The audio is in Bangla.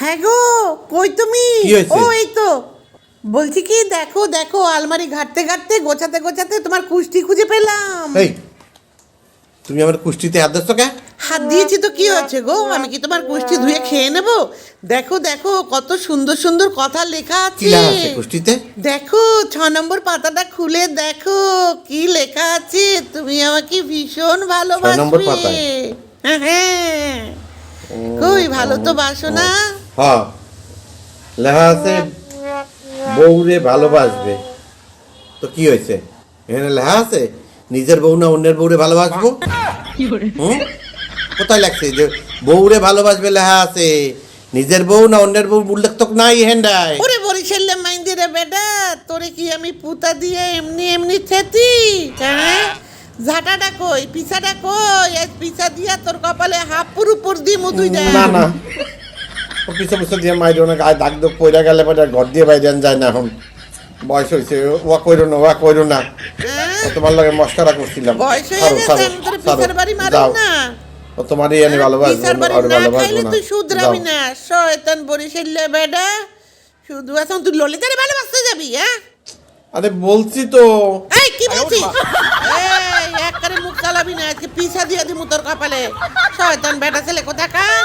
হ্যাঁ গো কই তুমি? ও এই তো। বলছি কি দেখো দেখো আলমারি ঘাটতে ঘাটতে গোছাতে গোছাতে তোমার কুষ্টি খুঁজে পেলাম। এই তুমি আমার কুষ্টিতে হাত দিচ্ছ কে হাত দিয়েছি তো কি হচ্ছে গো? আমি কি তোমার কুষ্টি ধুয়ে খেয়ে নেব? দেখো দেখো কত সুন্দর সুন্দর কথা লেখা আছে। কুষ্টিতে? দেখো ছ নম্বর পাতাটা খুলে দেখো কি লেখা আছে। তুমি আমাকে ভীষণ ভালোবাসবে। হ্যাঁ হ্যাঁ। কই ভালো তো বাসো না হ্যাঁ। লেখা আছে বউরে ভালোবাসবে। তো কি হয়েছে? এখানে লেখা আছে নিজের বউ না অন্যের বউরে ভালোবাসবো? হুম? কোথায় লাগছে যে বউরে ভালোবাসবে লেখা আছে নিজের বউ না অন্যের বউ উল্লেখ তো নাই হেন্ডায় ওরে বরিশালে মাইন্দি রে বেটা তোরে কি আমি পুতা দিয়ে এমনি এমনি থেতি? হ্যাঁ? ঝাঁটাটা কই? পিছাটা কই? পিছা দিয়া তোর কপালে হাপুর উপর দি মুতুই দেয়। না না। পিছে পিছে দিয়ে মাইরো না গায়ে দাগ দাগ পইরা গেলে পরে ঘর দিয়ে বাইরে যায় না এখন। বয়স হয়েছে ওয়া কইরো না ওয়া কইরো না। হ্যাঁ? ও তোমার লগে মস্কারা করছিলাম। বাড়ি যাও। না। ও তোমারই আমি ভালোবাসবো আর ভালোবাসবো না। তুই শুধরাবি। না। শয়তান বরিশালে বেটা। শুধু এখন তুই ললিতারে ভালোবাসতে যাবি হ্যাঁ? আরে বলছি তো। এই কি বলছিস? এই একবারে মুখ চালাবি না আজকে পিছা দিয়ে দিমু তোর কপালে। শয়তান বেটা ছেলে কোথাকার?